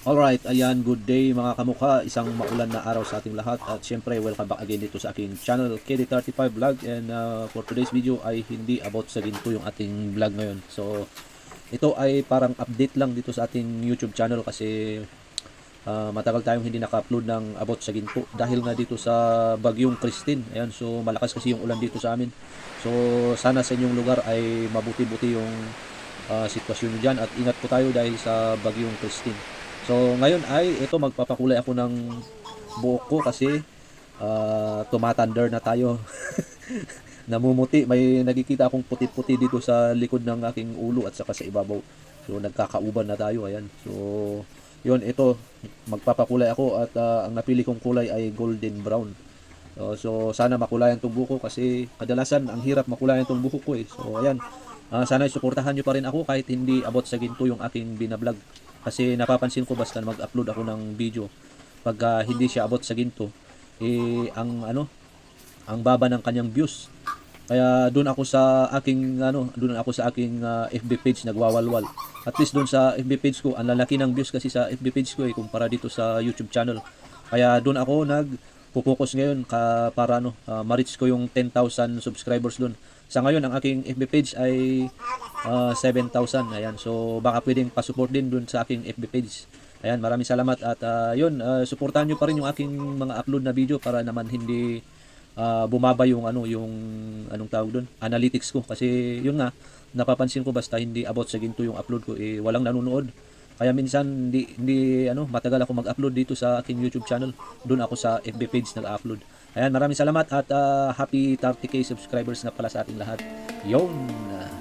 Alright, ayan, good day mga kamukha. Isang maulan na araw sa ating lahat. At syempre, welcome back again dito sa aking channel, KD35 Vlog. And uh, for today's video ay hindi about sa ginto yung ating vlog ngayon. So, ito ay parang update lang dito sa ating YouTube channel kasi uh, matagal tayong hindi naka-upload ng about sa ginto. Dahil nga dito sa Bagyong Christine. Ayan, so malakas kasi yung ulan dito sa amin. So, sana sa inyong lugar ay mabuti-buti yung uh, sitwasyon nyo dyan. At ingat po tayo dahil sa Bagyong Christine. So ngayon ay ito magpapakulay ako ng buhok ko kasi ah, tumatandar na tayo. Namumuti, may nakikita akong puti-puti dito sa likod ng aking ulo at saka sa ibabaw. So nagkakauban na tayo, ayan. So yun, ito magpapakulay ako at ah, ang napili kong kulay ay golden brown. So, so sana makulayan tong buhok ko kasi kadalasan ang hirap makulayan tong buhok ko eh. So ayan, Ah, sana suportahan nyo pa rin ako kahit hindi abot sa ginto yung aking binablog. Kasi napapansin ko basta mag-upload ako ng video pag ah, hindi siya abot sa ginto eh ang ano ang baba ng kanyang views. Kaya doon ako sa aking ano, doon ako sa aking ah, FB page nagwawalwal. At least doon sa FB page ko, ang lalaki ng views kasi sa FB page ko eh kumpara dito sa YouTube channel. Kaya doon ako nag focus ngayon ka para ano, ah, ma-reach ko yung 10,000 subscribers doon. Sa ngayon ang aking FB page ay ah, 7,000. Ayan. So baka pwedeng pa-support din doon sa aking FB page. Ayan, maraming salamat at ah, yun, ah, suportahan niyo pa rin yung aking mga upload na video para naman hindi ah, bumaba yung ano, yung anong tawag doon, analytics ko kasi yun nga napapansin ko basta hindi about sa ginto yung upload ko eh walang nanonood. Kaya minsan hindi, hindi ano, matagal ako mag-upload dito sa aking YouTube channel. Doon ako sa FB page nag-upload. Ayan, maraming salamat at ah, happy 30k subscribers na pala sa ating lahat. Yon.